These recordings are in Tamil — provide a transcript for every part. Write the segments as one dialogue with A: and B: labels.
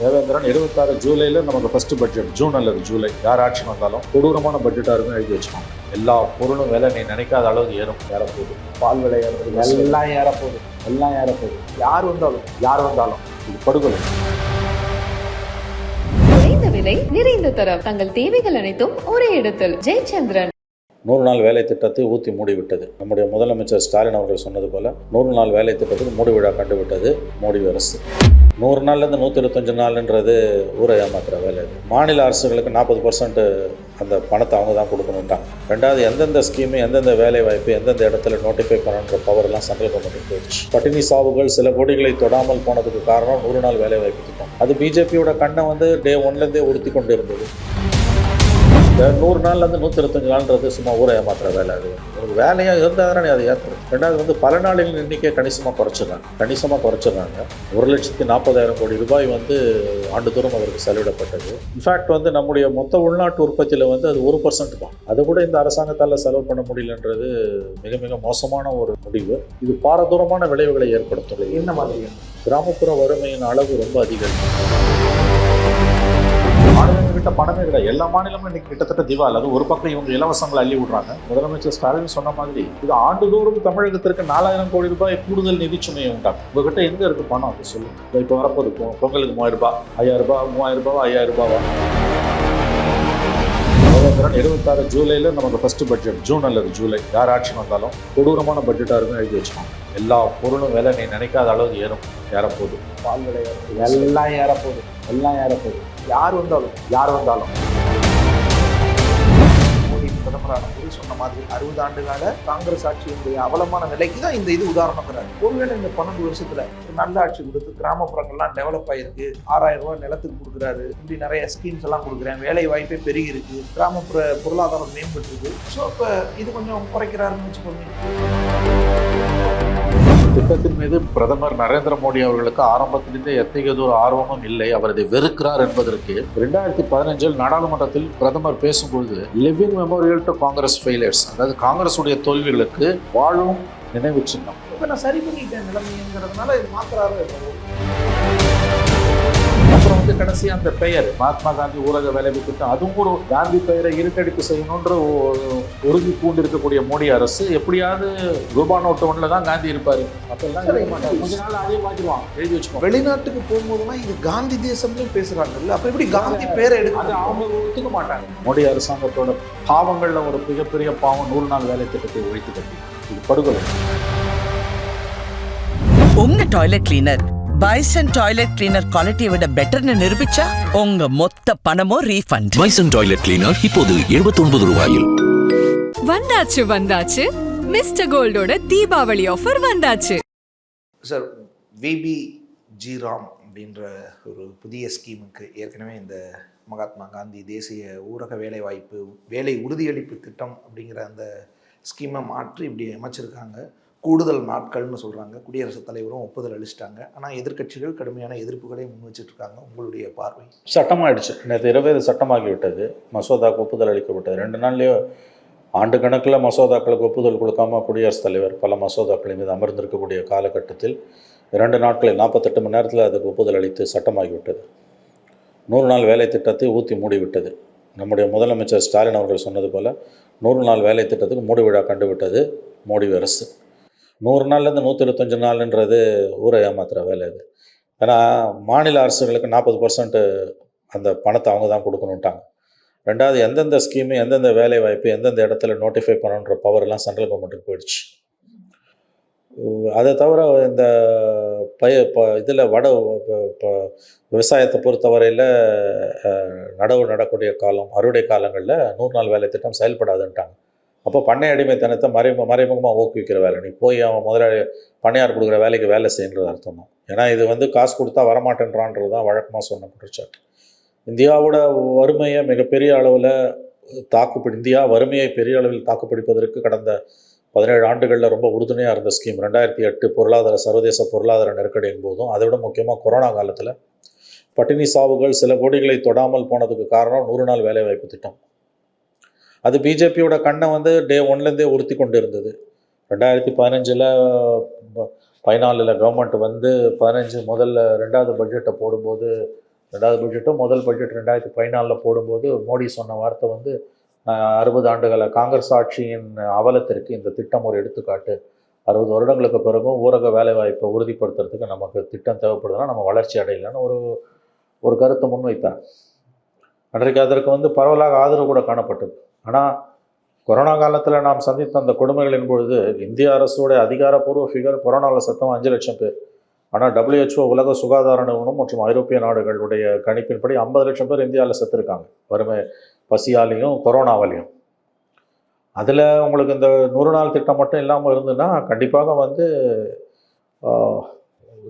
A: தேவேந்திரன் இருபத்தாறு ஜூலையில் நமக்கு ஃபர்ஸ்ட் பட்ஜெட் ஜூன் அல்லது ஜூலை யார் ஆட்சி வந்தாலும் கொடூரமான பட்ஜெட்டாக இருக்கும் எழுதி வச்சுக்கோங்க எல்லா பொருளும் விலை நீ நினைக்காத அளவுக்கு ஏறும். ஏறப்போகுது. பால் விலை ஏறது எல்லாம் ஏறப்போகுது. எல்லாம் ஏறப்போகுது. யார் வந்தாலும். யார் வந்தாலும். இது படுகொலை.
B: குறைந்த விலை நிறைந்த தரம். தங்கள் தேவைகள் அனைத்தும் ஒரே இடத்தில். ஜெயச்சந்திரன்.
A: நூறு நாள் வேலை திட்டத்தை ஊற்றி மூடிவிட்டது. நம்முடைய முதலமைச்சர் ஸ்டாலின் அவர்கள் சொன்னது போல நூறு நாள் வேலை திட்டத்துக்கு மூடி விழா கண்டுவிட்டது மோடி அரசு. நூறு நாள்லேருந்து நூற்றி இருபத்தஞ்சு நாள்ன்றது ஊரை ஏமாத்துற வேலை இது மாநில அரசுகளுக்கு நாற்பது பர்சன்ட் அந்த பணத்தை அவங்க தான் கொடுக்கணுன்ட்டாங்க ரெண்டாவது எந்தெந்த ஸ்கீமு எந்தெந்த வேலை வாய்ப்பு எந்தெந்த இடத்துல நோட்டிஃபை பண்ணணுன்ற பவர் எல்லாம் சென்ட்ரல் கவர்மெண்ட் போயிடுச்சு. பட்டினி சாவுகள் சில கோடிகளை தொடாமல் போனதுக்கு காரணம் நூறு நாள் வேலை வாய்ப்பு திட்டம். அது பிஜேபியோட கண்ணை வந்து டே ஒன்லேருந்தே உறுத்தி கொண்டு இருந்தது இந்த நூறு நாள்லேருந்து நூற்றி இருபத்தஞ்சு நாள்ன்றது சும்மா ஊரை ஏமாத்துற வேலை அது. ஒரு வேலையாக இருந்தால் தானே அதை ஏற்றுறது ரெண்டாவது வந்து பல நாளின் எண்ணிக்கை கணிசமாக குறைச்சிடுறாங்க. கணிசமாக குறைச்சிடுறாங்க. ஒரு லட்சத்தி நாற்பதாயிரம் கோடி ரூபாய் வந்து ஆண்டுதோறும் அவருக்கு செலவிடப்பட்டது. இன்ஃபேக்ட் வந்து நம்முடைய மொத்த உள்நாட்டு உற்பத்தியில் வந்து அது ஒரு பர்சன்ட் தான். அதை கூட இந்த அரசாங்கத்தால் செலவு பண்ண முடியலன்றது மிக மிக மோசமான ஒரு முடிவு. இது பாரதூரமான விளைவுகளை ஏற்படுத்தும்.
C: என்ன மாதிரி
A: கிராமப்புற வறுமையின் அளவு ரொம்ப அதிகம் குறிப்பிட்ட படமே பணமே கிடையாது. எல்லா மாநிலமும் இன்னைக்கு கிட்டத்தட்ட திவால் அது ஒரு பக்கம் இவங்க இலவசங்களை அள்ளி விடுறாங்க. முதலமைச்சர் ஸ்டாலின் சொன்ன மாதிரி இது ஆண்டுதோறும் தமிழகத்திற்கு நாலாயிரம் கோடி ரூபாய் கூடுதல் நிதி சுமையை உண்டாகும் உங்ககிட்ட எங்க இருக்கு பணம்? அது சொல்லுங்க இப்போ வரப்போது பொங்கலுக்கு மூவாயிரம் ரூபாய் ஐயாயிரம் ரூபாய் மூவாயிரம் ரூபாய் ஐயாயிரம் ரூபாவா தேவேந்திரன் இருபத்தாறு ஜூலையில் நமக்கு ஃபர்ஸ்ட் பட்ஜெட் ஜூன் அல்லது ஜூலை யார் ஆட்சி வந்தாலும் கொடூரமான பட்ஜெட்டாக இருக்கும் எழுதி வச்சுக்கோங்க எல்லா பொருளும் விலை நீ நினைக்காத அளவுக்கு ஏறும். ஏறப்போகுது. பால் விலை எல்லாம் ஏறப்போகுது. எல்லாம் ஏறப்போகுது.
C: யார் வந்தாலும்
A: யார் வந்தாலும்.
C: பிரதமரான போது சொன்ன மாதிரி அறுபது ஆண்டு கால காங்கிரஸ் ஆட்சியினுடைய அவலமான நிலைக்கு தான் இந்த இது உதாரணங்கிறாரு ஒருவேளை இந்த பன்னெண்டு வருஷத்துல நல்ல ஆட்சி கொடுத்து கிராமப்புறங்கள்லாம் டெவலப் ஆயிருக்கு. ஆறாயிரம் ரூபாய் நிலத்துக்கு கொடுக்குறாரு. இப்படி நிறைய ஸ்கீம்ஸ் எல்லாம் கொடுக்குறேன். வேலை வாய்ப்பே பெருகி இருக்கு கிராமப்புற பொருளாதாரம் மேம்பட்டு இருக்கு ஸோ இப்போ இது கொஞ்சம் குறைக்கிறாருன்னு வச்சுக்கோங்க.
A: திட்டத்தின் மீது பிரதமர் நரேந்திர மோடி அவர்களுக்கு ஆரம்பத்திலிருந்தே எத்தகையது ஒரு ஆர்வமும் இல்லை. அவர் இதை வெறுக்கிறார் என்பதற்கு ரெண்டாயிரத்தி பதினஞ்சில் நாடாளுமன்றத்தில் பிரதமர் பேசும்போது living memorial to Congress failures அதாவது காங்கிரஸுடைய தோல்விகளுக்கு வாழும் நினைவு சின்னம்.
C: சரி பண்ணிட்டேன் நிலைமைங்கிறதுனால இது மாத்திராரு
A: கடைசி அந்த பெயர். மகாத்மா காந்தி ஊரக வேலைவாய்ப்பு திட்டம் அதுவும் ஒரு காந்தி பெயரை இருட்டடிப்பு செய்யணுன்ற ஒரு- உறுதி பூண்டிருக்கக்கூடிய மோடி அரசு எப்படியாவது ரூபா நோட்டு ஒன்றில் தான் காந்தி இருப்பாரு. அப்பெல்லாம். கொஞ்ச நாள் அதே மாற்றிடுவான் எழுதி வச்சுக்கோ
C: வெளிநாட்டுக்கு போகும்போதுலாம் இது காந்தி தேசம்னு பேசுறாங்கல்ல. அப்ப எப்படி காந்தி பேரை
A: அது
C: எடுக்க
A: அவங்க ஒத்துக்க மாட்டாங்க. மோடி அரசாங்கத்தோட பாவங்கள்ல ஒரு மிகப்பெரிய பாவம் நூறு நாள் வேலை திட்டத்தை ஒழித்து கட்டி. இது படுகொலை.
D: உங்க toilet cleaner Bison toilet cleaner குவாலிட்டியை விட பெட்டர்னு நிரூபிச்சா உங்க மொத்த பணமும் ரீஃபண்ட்
E: பைசன் டாய்லெட் கிளீனர் இப்போது 79 ரூபாயில்.
F: வந்தாச்சு வந்தாச்சு. மிஸ்டர் கோல்டோட தீபாவளி ஆஃபர் வந்தாச்சு.
C: சார் விபி ஜிராம் அப்படின்ற ஒரு புதிய ஸ்கீமுக்கு ஏற்கனவே இந்த மகாத்மா காந்தி தேசிய ஊரக வேலைவாய்ப்பு வேலை உறுதியளிப்பு திட்டம் அப்படிங்கிற அந்த ஸ்கீமை மாற்றி இப்படி அமைச்சிருக்காங்க. கூடுதல் நாட்கள்னு சொல்கிறாங்க குடியரசுத் தலைவரும் ஒப்புதல் அளிச்சிட்டாங்க. ஆனால் எதிர்கட்சிகள் கடுமையான எதிர்ப்புகளை முன் வச்சுட்ருக்காங்க இருக்காங்க உங்களுடைய பார்வை.
A: சட்டமாகிடுச்சு நேற்று இரவே இது சட்டமாகிவிட்டது. மசோதாக்கு ஒப்புதல் அளிக்கப்பட்டது. ரெண்டு நாள்லேயோ ஆண்டு கணக்கில் மசோதாக்களுக்கு ஒப்புதல் கொடுக்காம குடியரசுத் தலைவர் பல மசோதாக்களின் மீது அமர்ந்திருக்கக்கூடிய காலகட்டத்தில் இரண்டு நாட்களில் நாற்பத்தெட்டு மணி நேரத்தில் அதுக்கு ஒப்புதல் அளித்து சட்டமாகிவிட்டது. நூறு நாள் வேலை திட்டத்தை ஊற்றி மூடிவிட்டது. நம்முடைய முதலமைச்சர் ஸ்டாலின் அவர்கள் சொன்னது போல் நூறு நாள் வேலை திட்டத்துக்கு மூடி விழா கண்டுவிட்டது மோடி அரசு. நூறு நாள்லேருந்து நூற்றி இருபத்தஞ்சு நாள்ன்றது ஊரை ஏமாத்துகிற வேலை இது. ஏன்னா மாநில அரசுகளுக்கு நாற்பது பர்சன்ட்டு அந்த பணத்தை அவங்க தான் கொடுக்கணுன்ட்டாங்க ரெண்டாவது எந்தெந்த ஸ்கீமு எந்தெந்த வேலை வாய்ப்பு எந்தெந்த இடத்துல நோட்டிஃபை பண்ணணுன்ற பவர் எல்லாம் சென்ட்ரல் கவர்மெண்ட்டுக்கு போயிடுச்சு. அதை தவிர இந்த பய ப இதில் வட இப்போ விவசாயத்தை பொறுத்தவரையில் நடவு நடக்கூடிய காலம் அறுவடை காலங்களில் நூறு நாள் வேலை திட்டம் செயல்படாதுன்ட்டாங்க. அப்போ பண்ணை அடிமைத்தனத்தை மறைமு மறைமுகமாக ஊக்குவிக்கிற வேலை. நீ போய் அவன் முதலாளி பண்ணையார் கொடுக்குற வேலைக்கு வேலை செய்யறது அர்த்தம் தான். ஏன்னா இது வந்து காசு கொடுத்தா வரமாட்டேன்றான்றது தான் வழக்கமாக சொன்ன குற்றச்சாட்டு. இந்தியாவோட வறுமையை மிகப்பெரிய அளவில் தாக்குப்பிடி இந்தியா வறுமையை பெரிய அளவில் தாக்குப்பிடிப்பதற்கு கடந்த பதினேழு ஆண்டுகளில் ரொம்ப உறுதுணையாக இருந்த ஸ்கீம் ரெண்டாயிரத்தி எட்டு பொருளாதார சர்வதேச பொருளாதார நெருக்கடியின் போதும் அதை விட முக்கியமாக கொரோனா காலத்தில் பட்டினி சாவுகள் சில கோடிகளை தொடாமல் போனதுக்கு காரணம் நூறு நாள் வேலைவாய்ப்பு திட்டம். அது பிஜேபியோட கண்ணை வந்து டே ஒன்லேருந்தே உறுத்தி கொண்டு இருந்தது ரெண்டாயிரத்தி பதினஞ்சில் பதினாலில் கவர்மெண்ட் வந்து பதினஞ்சு முதல்ல ரெண்டாவது பட்ஜெட்டை போடும்போது ரெண்டாவது பட்ஜெட்டும் முதல் பட்ஜெட் ரெண்டாயிரத்தி பதினாலில் போடும்போது மோடி சொன்ன வார்த்தை வந்து அறுபது ஆண்டுகால காங்கிரஸ் ஆட்சியின் அவலத்திற்கு இந்த திட்டம் ஒரு எடுத்துக்காட்டு. அறுபது வருடங்களுக்கு பிறகும் ஊரக வேலைவாய்ப்பை உறுதிப்படுத்துறதுக்கு நமக்கு திட்டம் தேவைப்படுதுன்னா நம்ம வளர்ச்சி அடையலைன்னு ஒரு ஒரு கருத்தை முன்வைத்தார். அன்றைக்கு அதற்கு வந்து பரவலாக ஆதரவு கூட காணப்பட்டது. ஆனால் கொரோனா காலத்தில் நாம் சந்தித்த அந்த கொடுமைகளின் பொழுது இந்திய அரசோட அதிகாரப்பூர்வ ஃபிகர் கொரோனாவில் சத்தம் அஞ்சு லட்சம் பேர். ஆனால் டபிள்யூஹெச்ஓ உலக சுகாதார நிறுவனம் மற்றும் ஐரோப்பிய நாடுகளுடைய கணிப்பின்படி ஐம்பது லட்சம் பேர் இந்தியாவில் செத்துருக்காங்க. வறுமை பசியாலையும் கொரோனாவாலையும். அதில் உங்களுக்கு இந்த நூறு நாள் திட்டம் மட்டும் இல்லாமல் இருந்ததுன்னா கண்டிப்பாக வந்து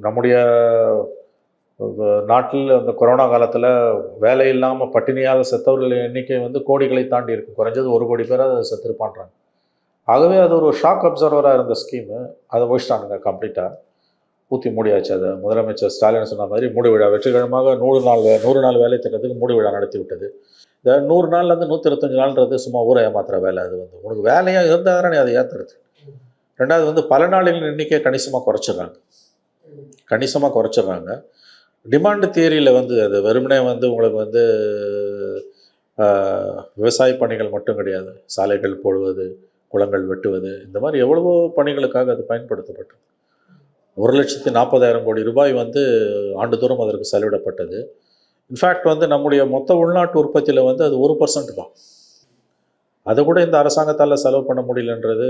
A: நம்முடைய நாட்டில் அந்த கொரோனா காலத்தில் வேலை இல்லாமல் பட்டினியால் செத்தவர்கள் எண்ணிக்கை வந்து கோடிகளை தாண்டி இருக்கும் குறைஞ்சது ஒரு கோடி பேர் அதை செத்துருப்பான்றாங்க. ஆகவே அது ஒரு ஷாக் அப்சர்வராக இருந்த ஸ்கீமு அதை ஒழிச்சிட்டானுங்க கம்ப்ளீட்டாக ஊற்றி மூடியாச்சு அதை. முதலமைச்சர் ஸ்டாலின் சொன்ன மாதிரி மூடி விழா. வெற்றிகரமாக நூறு நாள் வே- நூறு நாள் வேலை திட்டத்துக்கு மூடி விழா நடத்தி விட்டது. இந்த நூறு நாள்லேருந்து நூற்றி இருபத்தஞ்சு நாள்ன்றது சும்மா ஊரை ஏமாத்துற வேலை அது வந்து. உனக்கு வேலையாக இருந்தால் தானே அதை ஏற்றுறது ரெண்டாவது வந்து பல நாளின் எண்ணிக்கையை கணிசமாக குறைச்சிடுறாங்க. கணிசமாக குறைச்சிடுறாங்க. டிமாண்டு தியரியில் வந்து அது வெறுமனே வந்து உங்களுக்கு வந்து விவசாய பணிகள் மட்டும் கிடையாது. சாலைகள் போடுவது குளங்கள் வெட்டுவது இந்த மாதிரி எவ்வளவோ பணிகளுக்காக அது பயன்படுத்தப்பட்டது. ஒரு லட்சத்து நாற்பதாயிரம் கோடி ரூபாய் வந்து ஆண்டுதோறும் அதற்கு செலவிடப்பட்டது. இன்ஃபேக்ட் வந்து நம்முடைய மொத்த உள்நாட்டு உற்பத்தியில் வந்து அது ஒரு பர்சன்ட் தான். அதை கூட இந்த அரசாங்கத்தால் செலவு பண்ண முடியலன்றது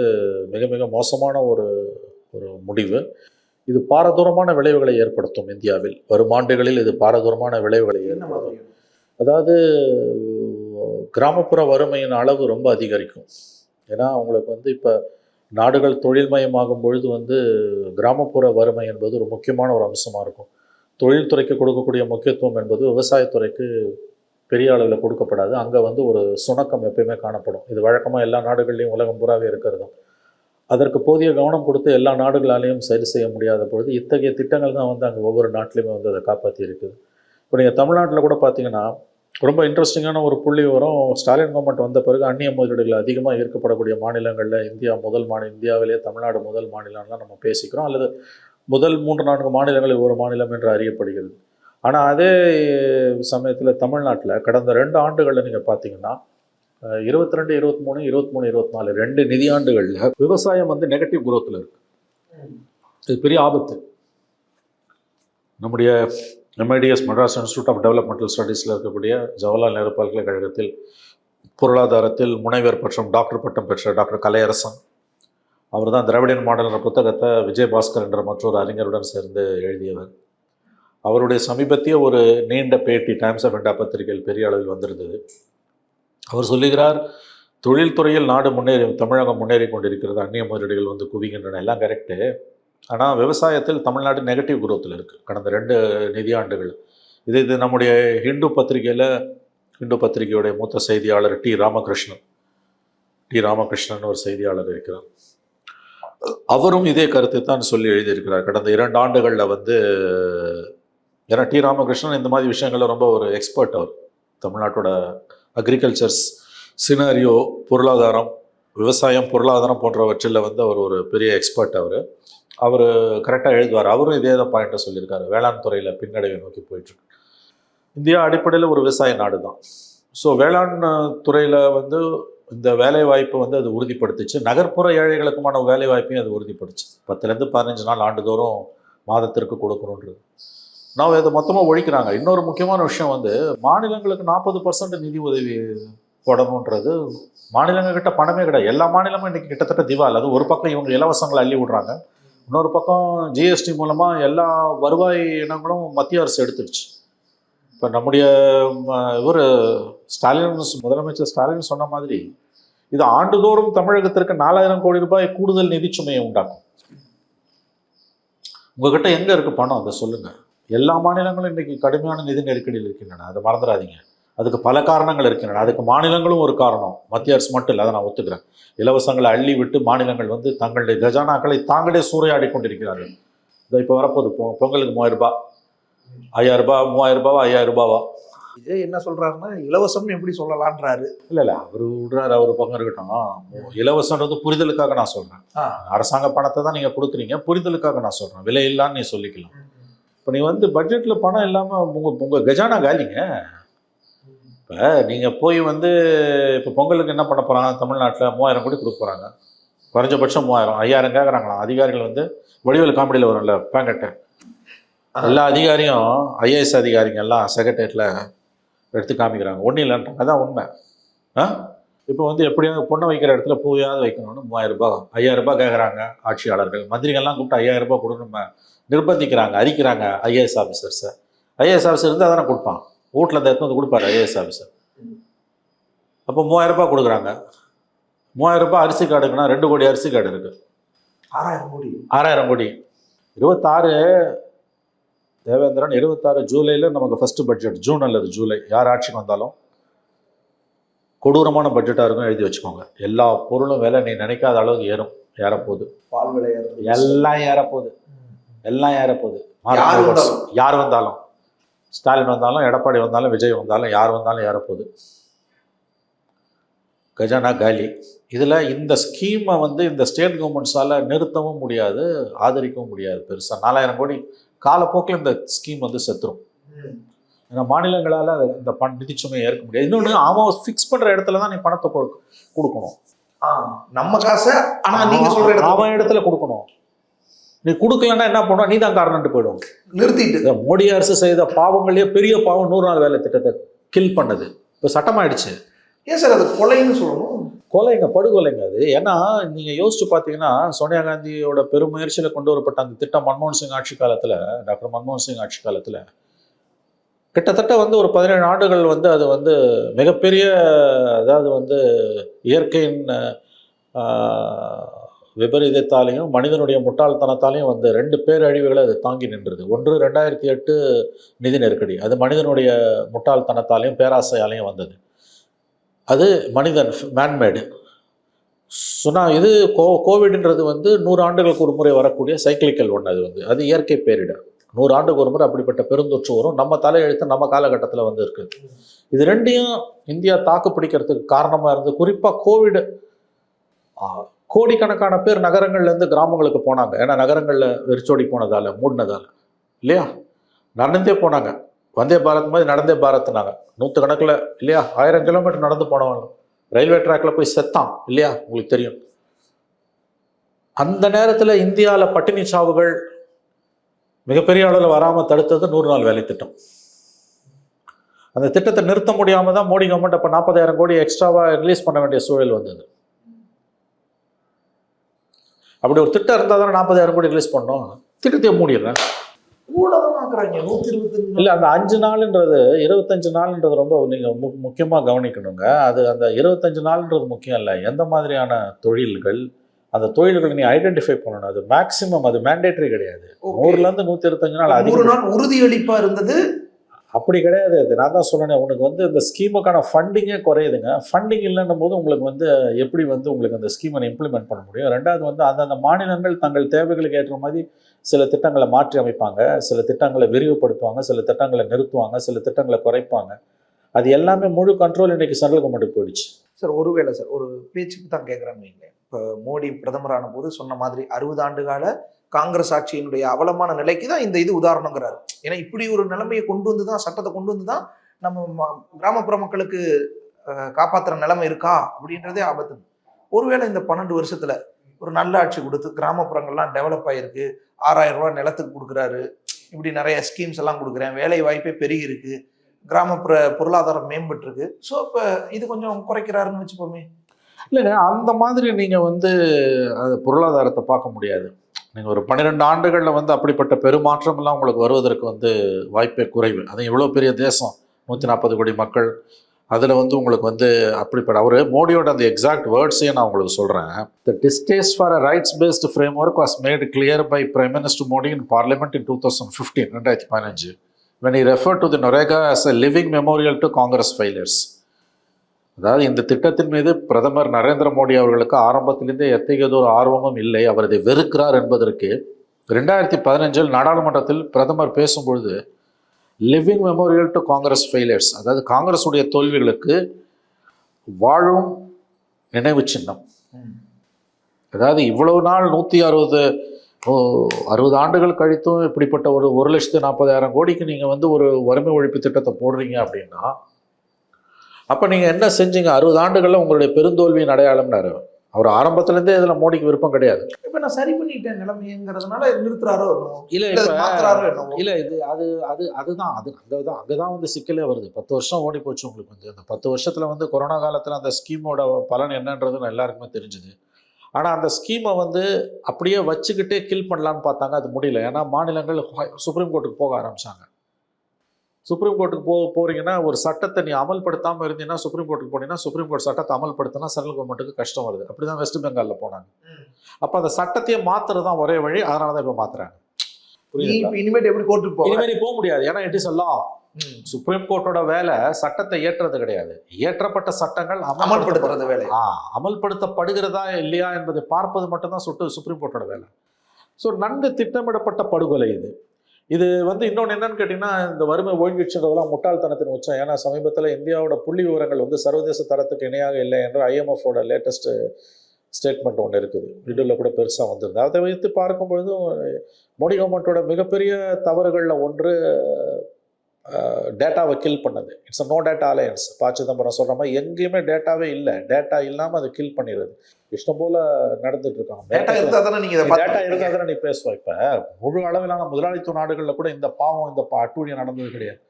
A: மிக மிக மோசமான ஒரு ஒரு முடிவு. இது பாரதூரமான விளைவுகளை ஏற்படுத்தும் இந்தியாவில். வரும் ஆண்டுகளில் இது பாரதூரமான விளைவுகளை ஏற்படுத்தும். அதாவது கிராமப்புற வறுமையின் அளவு ரொம்ப அதிகரிக்கும். ஏன்னா உங்களுக்கு வந்து இப்போ நாடுகள் தொழில்மயமாகும் பொழுது வந்து கிராமப்புற வறுமை என்பது ஒரு முக்கியமான ஒரு அம்சமாக இருக்கும். தொழில்துறைக்கு கொடுக்கக்கூடிய முக்கியத்துவம் என்பது விவசாயத்துறைக்கு பெரிய அளவில் கொடுக்கப்படாது. அங்கே வந்து ஒரு சுணக்கம் எப்பயுமே காணப்படும். இது வழக்கமாக எல்லா நாடுகள்லையும் உலகம் பூராவே இருக்கிறது. தான் அதற்கு போதிய கவனம் கொடுத்து எல்லா நாடுகளாலையும் சரி செய்ய முடியாத பொழுது இத்தகைய திட்டங்கள் தான் வந்து அங்கே ஒவ்வொரு நாட்டிலையுமே வந்து அதை காப்பாற்றி இருக்குது. இப்போ நீங்கள் தமிழ்நாட்டில் கூட பார்த்தீங்கன்னா ரொம்ப இன்ட்ரெஸ்டிங்கான ஒரு புள்ளி வரும். ஸ்டாலின் கவர்மெண்ட் வந்த பிறகு அந்நிய முதலீடுகள் அதிகமாக ஈர்க்கப்படக்கூடிய மாநிலங்களில் இந்தியா முதல் மாநில இந்தியாவிலே தமிழ்நாடு முதல் மாநிலம்லாம் நம்ம பேசிக்கிறோம். அல்லது முதல் மூன்று நான்கு மாநிலங்களில் ஒரு மாநிலம் என்று அறியப்படுகிறது. ஆனால் அதே சமயத்தில் தமிழ்நாட்டில் கடந்த ரெண்டு ஆண்டுகளில் நீங்கள் பார்த்தீங்கன்னா இருபத்தி ரெண்டு இருபத்தி மூணு இருபத்தி மூணு இருபத்தி நாலு ரெண்டு நிதியாண்டுகளில் விவசாயம் வந்து நெகட்டிவ் குரோத்தில் இருக்கு. இது பெரிய ஆபத்து. நம்முடைய MIDS Madras institute of developmental ஸ்டடீஸில் இருக்கக்கூடிய ஜவஹர்லால் நேரு பல்கலைக்கழகத்தில் பொருளாதாரத்தில் முனைவர் பட்டம் டாக்டர் பட்டம் பெற்ற டாக்டர் கலையரசன் அவர் தான் திராவிடன் மாடல்ன்ற புத்தகத்தை விஜயபாஸ்கர் என்ற மற்றொரு அறிஞருடன் சேர்ந்து எழுதியவர். அவருடைய சமீபத்திய ஒரு நீண்ட பேட்டி டைம்ஸ் ஆஃப் இண்டா பத்திரிகையில் பெரிய அளவில் வந்திருந்தது. அவர் சொல்லுகிறார் தொழில்துறையில் நாடு முன்னேறி தமிழகம் முன்னேறி கொண்டிருக்கிறது அந்நிய முதலீடுகள் வந்து குவிகின்றன. எல்லாம் கரெக்டு ஆனால் விவசாயத்தில் தமிழ்நாடு நெகட்டிவ் குரோத்தில் இருக்குது கடந்த ரெண்டு நிதியாண்டுகள். இது இது நம்முடைய ஹிந்து பத்திரிகையில் ஹிந்து பத்திரிகையுடைய மூத்த செய்தியாளர் டி. ராமகிருஷ்ணன். டி. ராமகிருஷ்ணன் ஒரு செய்தியாளர் இருக்கிறார். அவரும் இதே கருத்தை தான் சொல்லி எழுதியிருக்கிறார். கடந்த இரண்டு ஆண்டுகளில் வந்து ஏன்னா டி. ராமகிருஷ்ணன் இந்த மாதிரி விஷயங்களில் ரொம்ப ஒரு எக்ஸ்பர்ட் அவர். தமிழ்நாட்டோட அக்ரிகல்ச்சர்ஸ் சினாரியோ பொருளாதாரம் விவசாயம் பொருளாதாரம் போன்றவற்றில் வந்து அவர் ஒரு பெரிய எக்ஸ்பர்ட் அவர். அவர் கரெக்டாக எழுதுவார். அவரும் இதே தான் பாயிண்ட்டை சொல்லியிருக்காரு. வேளாண் துறையில் பின்னடைவை நோக்கி போயிட்டுருக்கு இந்தியா அடிப்படையில் ஒரு விவசாய நாடு தான். ஸோ வேளாண் துறையில் வந்து இந்த வேலை வாய்ப்பு வந்து அது உறுதிப்படுத்துச்சு. நகர்ப்புற ஏழைகளுக்குமான வேலை வாய்ப்பையும் அது உறுதிப்படுத்துச்சு. பத்துலேருந்து பதினஞ்சு நாள் ஆண்டுதோறும் மாதத்திற்கு கொடுக்கணுன்றது. நான் இதை மொத்தமாக ஒழிக்கிறாங்க. இன்னொரு முக்கியமான விஷயம் வந்து மாநிலங்களுக்கு நாற்பது பர்சன்ட் நிதி உதவி போடணுன்றது மாநிலங்கள் கிட்ட பணமே கிடையாது. எல்லா மாநிலமும் இன்னைக்கு கிட்டத்தட்ட திவால் அது ஒரு பக்கம் இவங்க இலவசங்களை அள்ளி விடுறாங்க. இன்னொரு பக்கம் ஜிஎஸ்டி மூலமாக எல்லா வருவாய் இனங்களும் மத்திய அரசு எடுத்துடுச்சு இப்போ நம்முடைய இவர் ஸ்டாலின் முதலமைச்சர் ஸ்டாலின் சொன்ன மாதிரி இது ஆண்டுதோறும் தமிழகத்திற்கு நாலாயிரம் கோடி ரூபாய் கூடுதல் நிதி சுமையை உண்டாக்கும். உங்ககிட்ட எங்கே இருக்குது பணம்? அதை சொல்லுங்கள் எல்லா மாநிலங்களும் இன்னைக்கு கடுமையான நிதி நெருக்கடியில் இருக்கின்றன. அதை மறந்துடாதீங்க. அதுக்கு பல காரணங்கள் இருக்கின்றன. அதுக்கு மாநிலங்களும் ஒரு காரணம். மத்திய அரசு மட்டும் இல்லை அதை நான் ஒத்துக்கிறேன். இலவசங்களை அள்ளி விட்டு மாநிலங்கள் வந்து தங்களுடைய கஜானாக்களை தாங்களே சூறையாடி கொண்டிருக்கிறார்கள். இதோ இப்போ வரப்போகுது. பொ பொங்கலுக்கு மூவாயிரம் ரூபாய். ஐயாயிரம் ரூபாய் மூவாயிரம் ரூபாவா ஐயாயிரம் ரூபாவா?
C: விஜய் என்ன சொல்றாருன்னா இலவசம்னு எப்படி சொல்லலான்றாரு.
A: இல்லை இல்லை. அவர் விடுறாரு அவர் பக்கம் இருக்கட்டும். இலவசன்றது புரிதலுக்காக நான் சொல்கிறேன். அரசாங்க பணத்தை தான் நீங்கள் கொடுக்குறீங்க. புரிதலுக்காக நான் சொல்கிறேன் விலை இல்லான்னு நீ சொல்லிக்கலாம். இப்போ நீ வந்து பட்ஜெட்டில் பணம் இல்லாமல் உங்கள் உங்கள் கஜானா காலிங்க. இப்போ நீங்கள் போய் வந்து இப்போ பொங்கலுக்கு என்ன பண்ண போகிறாங்க தமிழ்நாட்டில் மூவாயிரம் கோடி கொடுக்க போகிறாங்க குறைஞ்சபட்சம் மூவாயிரம் ஐயாயிரம் கேட்குறாங்களாம் அதிகாரிகள் வந்து வடிவேல் காமெடியில் வரும்ல பேங்கட்டு. எல்லா அதிகாரியும் ஐஏஎஸ் அதிகாரிங்க எல்லாம் செக்ரட்டரியேட்டில் எடுத்து காமிக்கிறாங்க. ஒன்றும் இல்லைன்றாங்க. அதான் உண்மை. ஆ? இப்போ வந்து எப்படியும் பொண்ணை வைக்கிற இடத்துல பூயாவது வைக்கணும்னு மூவாயிரம் ரூபாய் ஐயாயிரம் ரூபாய் கேட்குறாங்க ஆட்சியாளர்கள். மந்திரிகள்லாம் கூப்பிட்டு ஐயாயிரம் ரூபாய் கொடுக்கணும் நிர்பந்திக்கிறாங்க அரிக்கிறாங்க ஐஏஎஸ் ஆஃபீஸர்ஸை ஐஏஎஸ் ஆஃபீஸர் இருந்தால் தானே கொடுப்பான். வீட்டில் இந்த எடுத்து வந்து கொடுப்பாரு ஐஏஎஸ் ஆஃபீஸர் அப்போ மூவாயிரம் ரூபாய் கொடுக்குறாங்க. மூவாயிரம் ரூபாய் அரிசி கார்டுக்குன்னா ரெண்டு கோடி அரிசி கார்டு இருக்குது
C: ஆறாயிரம் கோடி.
A: ஆறாயிரம் கோடி. இருபத்தாறு தேவேந்திரன் இருபத்தாறு ஜூலையில் நமக்கு ஃபஸ்ட்டு பட்ஜெட் ஜூன் அல்லது ஜூலை யார் ஆட்சிக்கு வந்தாலும் கொடூரமான பட்ஜெட்டாக இருக்கும் எழுதி வச்சுக்கோங்க. எல்லா பொருளும் விலை நீ நினைக்காத அளவுக்கு ஏறும். ஏறப்போகுது.
C: பால் விளையாடுறது
A: எல்லாம் ஏறப்போகுது. எல்லாம் ஏறப்போகுது.
C: யார் வந்தாலும்.
A: யார் வந்தாலும். ஸ்டாலின் வந்தாலும் எடப்பாடி வந்தாலும் விஜய் வந்தாலும் யார் வந்தாலும் ஏறப்போகுது. கஜானா காலி. இதில் இந்த ஸ்கீமை வந்து இந்த ஸ்டேட் கவர்மெண்ட்ஸால் நிறுத்தவும் முடியாது ஆதரிக்கவும் முடியாது பெருசாக நாலாயிரம் கோடி. காலப்போக்கில் இந்த ஸ்கீம் வந்து செத்துரும். ஏன்னா மாநிலங்களால் இந்த பண நிதிச்சுமையை ஏற்க முடியாது. இன்னொன்று அவன் ஃபிக்ஸ் பண்ணுற இடத்துல தான் நீ பணத்தை கொடு- கொடுக்கணும்.
C: நம்ம காசை ஆனா நீங்க சொல்ற இடத்துல
A: அவன் இடத்துல கொடுக்கணும். நீ கொடுக்கலன்னா என்ன பண்ணுவோம் நீ தான் காரணம்ட்டு போயிடும்
C: நிறுத்திட்டு.
A: மோடி அரசு செய்த பாவங்களையே பெரிய பாவம் நூறு நாள் வேலை திட்டத்தை கில் பண்ணது. இப்போ சட்டமாயிடுச்சு.
C: ஏன் சார் அது கொலைன்னு சொல்லணும்?
A: கொலைங்க படுகொலைங்க அது. ஏன்னா நீங்கள் யோசிச்சு பார்த்தீங்கன்னா சோனியா காந்தியோட பெருமுயற்சியில் கொண்டு வரப்பட்ட அந்த திட்டம் மன்மோகன் சிங் ஆட்சி காலத்தில் டாக்டர் மன்மோகன் சிங் ஆட்சி காலத்தில் கிட்டத்தட்ட வந்து ஒரு பதினேழு ஆண்டுகள் வந்து அது வந்து மிகப்பெரிய அதாவது வந்து இயற்கையின் விபரீதத்தாலையும் மனிதனுடைய முட்டாள்தனத்தாலையும் வந்து ரெண்டு பேரழிவுகளை அது தாங்கி நின்றது. ஒன்று ரெண்டாயிரத்தி எட்டு நிதி நெருக்கடி. அது மனிதனுடைய முட்டாள்தனத்தாலையும் பேராசையாலையும் வந்தது. அது மனிதன் மேன்மேடு சுனா இது கோ கோவிட்ன்றது வந்து நூறு ஆண்டுகளுக்கு ஒரு முறை வரக்கூடிய சைக்கிளிக்கல் ஒன்று அது வந்து. அது இயற்கை பேரிடர். நூறு ஆண்டுக்கு ஒரு முறை அப்படிப்பட்ட பெருந்தொற்று வரும். நம்ம தலையெழுத்து நம்ம காலகட்டத்தில் வந்து இது ரெண்டையும் இந்தியா தாக்கு பிடிக்கிறதுக்கு காரணமாக இருந்து குறிப்பாக கோவிட் கோடிக்கணக்கான பேர் நகரங்கள்லேருந்து கிராமங்களுக்கு போனாங்க. ஏன்னா நகரங்களில் வெறிச்சோடி போனதால் மூடினதால். இல்லையா? நடந்தே போனாங்க. வந்தே பாரத் மாதிரி நடந்தே பாரத்னாங்க. நூற்று கணக்கில் இல்லையா? ஆயிரம் கிலோமீட்டர் நடந்து போனவங்க. ரயில்வே ட்ராக்ல போய் செத்தான். இல்லையா? உங்களுக்கு தெரியும். அந்த நேரத்தில் இந்தியாவில் பட்டினி சாவுகள் மிகப்பெரிய அளவில் வராமல் தடுத்தது நூறு நாள் வேலை திட்டம். அந்த திட்டத்தை நிறுத்த முடியாமல் தான் மோடி கவர்மெண்ட் அப்போ நாற்பதாயிரம் கோடி எக்ஸ்ட்ராவாக ரிலீஸ் பண்ண வேண்டிய சூழல் வந்தது. அப்படி ஒரு திட்டம் இருந்தால் தானே நாற்பதாயிரம் கோடி ரிலீஸ் பண்ணோம். திட்டத்தை மூடிடுறேன். இல்லை அந்த அஞ்சு நாளுன்றது இருபத்தஞ்சு நாளுன்றது ரொம்ப நீங்கள் மு முக்கியமாக கவனிக்கணுங்க. அது அந்த இருபத்தஞ்சு நாள்ன்றது முக்கியம் இல்லை. எந்த மாதிரியான தொழில்கள் அந்த தொழில்களை நீ ஐடென்டிஃபை பண்ணணும். அது மேக்ஸிமம் அது மேண்டேட்டரி கிடையாது. நூறுலேருந்து நூற்றி இருபத்தஞ்சு நாள்
C: நூறு
A: அதிகம்
C: நாள் உறுதியளிப்பா இருந்தது?
A: அப்படி கிடையாது. அது நான் தான் சொன்னேன் உனக்கு வந்து இந்த ஸ்கீமுக்கான ஃபண்டிங்கே குறையுதுங்க. ஃபண்டிங் இல்லைன்னும் போது உங்களுக்கு வந்து எப்படி வந்து உங்களுக்கு அந்த ஸ்கீமை இம்ப்ளிமெண்ட் பண்ண முடியும்? ரெண்டாவது வந்து அந்தந்த மாநிலங்கள் தங்கள் தேவைகளுக்கு ஏற்ற மாதிரி சில திட்டங்களை மாற்றி அமைப்பாங்க. சில திட்டங்களை விரிவுபடுத்துவாங்க. சில திட்டங்களை நிறுத்துவாங்க. சில திட்டங்களை குறைப்பாங்க. அது எல்லாமே முழு கண்ட்ரோல் இன்னைக்கு சென்ட்ரல் கவர்மெண்ட்டுக்கு போயிடுச்சு.
C: சார் ஒருவேளை சார் ஒரு பேச்சுக்கு தான் கேட்குறேன்னு வைங்களேன். மோடி பிரதமரான போது சொன்ன மாதிரி அறுபது ஆண்டு கால காங்கிரஸ் ஆட்சியினுடைய அவலமான நிலைக்கு தான் இந்த இது உதாரணங்கிறாரு. ஏன்னா இப்படி ஒரு நிலைமையை கொண்டு வந்து தான் சட்டத்தை கொண்டு வந்து தான் நம்ம ம- கிராமப்புற மக்களுக்கு காப்பாற்றுற நிலைமை இருக்கா? அப்படின்றதே ஆபத்து ஒருவேளை இந்த பன்னெண்டு வருஷத்துல ஒரு நல்ல ஆட்சி கொடுத்து கிராமப்புறங்கள்லாம் டெவலப் ஆயிருக்கு. ஆறாயிரம் ரூபாய் நிலத்துக்கு கொடுக்குறாரு. இப்படி நிறைய ஸ்கீம்ஸ் எல்லாம் கொடுக்குறேன். வேலை வாய்ப்பே பெருகி இருக்கு கிராமப்புற பொருளாதாரம் மேம்பட்டிருக்கு. ஸோ இப்போ இது கொஞ்சம் குறைக்கிறாருன்னு வச்சுப்போமே.
A: இல்லைங்க அந்த மாதிரி நீங்கள் வந்து அது பொருளாதாரத்தை பார்க்க முடியாது. நீங்கள் ஒரு பன்னிரெண்டு ஆண்டுகளில் வந்து அப்படிப்பட்ட பெருமாற்றமெல்லாம் உங்களுக்கு வருவதற்கு வந்து வாய்ப்பே குறைவு. அது இவ்வளோ பெரிய தேசம்? நூற்றி நாற்பது கோடி மக்கள். அதில் வந்து உங்களுக்கு வந்து அப்படிப்பட்ட அவர் மோடியோட அந்த எக்ஸாக்ட் வேர்ட்ஸையும் நான் உங்களுக்கு சொல்கிறேன் the distaste for a rights based framework was made clear by prime minister Modi in parliament in two thousand fifteen ரெண்டாயிரத்தி பதினஞ்சு. When he refer to the NREGA as a living memorial to Congress failures அதாவது இந்த திட்டத்தின் மீது பிரதமர் நரேந்திர மோடி அவர்களுக்கு ஆரம்பத்திலிருந்தே எத்தகையதொரு ஆர்வமும் இல்லை. அவர் இதை வெறுக்கிறார் என்பதற்கு ரெண்டாயிரத்தி பதினஞ்சில் நாடாளுமன்றத்தில் பிரதமர் பேசும்பொழுது living memorial to Congress failures அதாவது காங்கிரஸுடைய தோல்விகளுக்கு வாழும் நினைவு சின்னம். அதாவது இவ்வளவு நாள் நூற்றி அறுபது அறுபது ஆண்டுகள் கழித்தும் இப்படிப்பட்ட ஒரு ஒரு லட்சத்து நாற்பதாயிரம் கோடிக்கு நீங்கள் வந்து ஒரு வறுமை ஒழிப்பு திட்டத்தை போடுறீங்க அப்படின்னா அப்போ நீங்கள் என்ன செஞ்சீங்க? அறுபது ஆண்டுகளில் உங்களுடைய பெருந்தோல்வியின் அடையாளம்னாரு அவர். ஆரம்பத்துலேருந்தே இதில் மோடிக்கு விருப்பம் கிடையாது.
C: இப்ப நான் சரி பண்ணிட்டேன் நிலைமைங்கிறதுனால நிறுத்துறாரோ.
A: இல்லை
C: இல்ல
A: இது அது அது அதுதான் அது அங்கே தான் அங்கே தான் வந்து சிக்கலே வருது. பத்து வருஷம் ஓடி போச்சு உங்களுக்கு வந்து. அந்த பத்து வருஷத்தில் வந்து கொரோனா காலத்தில் அந்த ஸ்கீமோட பலன் என்னன்றது எல்லாருக்குமே தெரிஞ்சுது. ஆனால் அந்த ஸ்கீமை வந்து அப்படியே வச்சுக்கிட்டே கில் பண்ணலான்னு பார்த்தாங்க. அது முடியல. ஏன்னா மாநிலங்கள் சுப்ரீம் கோர்ட்டுக்கு போக ஆரம்பிச்சாங்க. சுப்ரீம் கோர்ட்டுக்கு போ போறீங்கன்னா ஒரு சட்டத்தை நீ அமல்படுத்தாமல் இருந்தீங்கன்னா சுப்ரீம் கோர்ட்டுக்கு போனீங்கன்னா சுப்ரீம் கோர்ட் சட்டத்தை அமல்படுத்தினா சென்ட்ரல் கவர்மெண்ட்டுக்கு கஷ்டம் வருது. அப்படி தான் வெஸ்ட் பெங்காலில் போனாங்க. அப்போ அந்த சட்டத்தையே மாத்துறது தான் ஒரே வழி. அதனால தான் இப்போ
C: இப்ப இனிமேட்டு எப்படி கோர்ட்டுக்கு
A: இனிமேல் நீ போக முடியாது. ஏன்னா இட் இஸ். சுப்ரீம் கோர்ட்டோட வேலை சட்டத்தை ஏற்றுறது கிடையாது. இயற்றப்பட்ட சட்டங்கள்
C: அமல்படுத்துறது வேலை.
A: அமல்படுத்தப்படுகிறதா இல்லையா என்பதை பார்ப்பது மட்டும்தான் சுட்டு சுப்ரீம் கோர்ட்டோட வேலை. ஸோ நன்கு திட்டமிடப்பட்ட படுகொலை இது. இது வந்து இன்னொன்று என்னன்னு கேட்டிங்கன்னா இந்த வறுமை ஒழிஞ்சிச்சுன்றதெல்லாம் முட்டாள்தனத்தின் உச்சம். ஏன்னா சமீபத்தில் இந்தியாவோட புள்ளி விவரங்கள் வந்து சர்வதேச தரத்துக்கு இணையாக இல்லை என்று ஐஎம்எஃபோட லேட்டஸ்ட்டு ஸ்டேட்மெண்ட் ஒன்று இருக்குது. வீடியோவில் கூட பெருசாக வந்திருந்தது. அதை வைத்து பார்க்கும்பொழுதும் மோடி கவர்மெண்ட்டோட மிகப்பெரிய தவறுகளில் ஒன்று டேட்டாவை கில் பண்ணது. It's no data alliance P Chidambaram சொல்கிற மாதிரி எங்கேயுமே டேட்டாவே இல்லை. டேட்டா இல்லாமல் அதை கில் பண்ணிடுது இஷ்டம் போல் நடந்துட்டு
C: டேட்டா
A: இருக்காங்க
C: இருந்தா தானே நீங்க இதை
A: டேட்டா இருந்தால் தானே நீ பேசுவ இப்போ? முழு அளவிலான முதலாளித்துவ நாடுகளில் கூட இந்த பாவம் இந்த பா- அட்டூழியம் நடந்தது கிடையாது.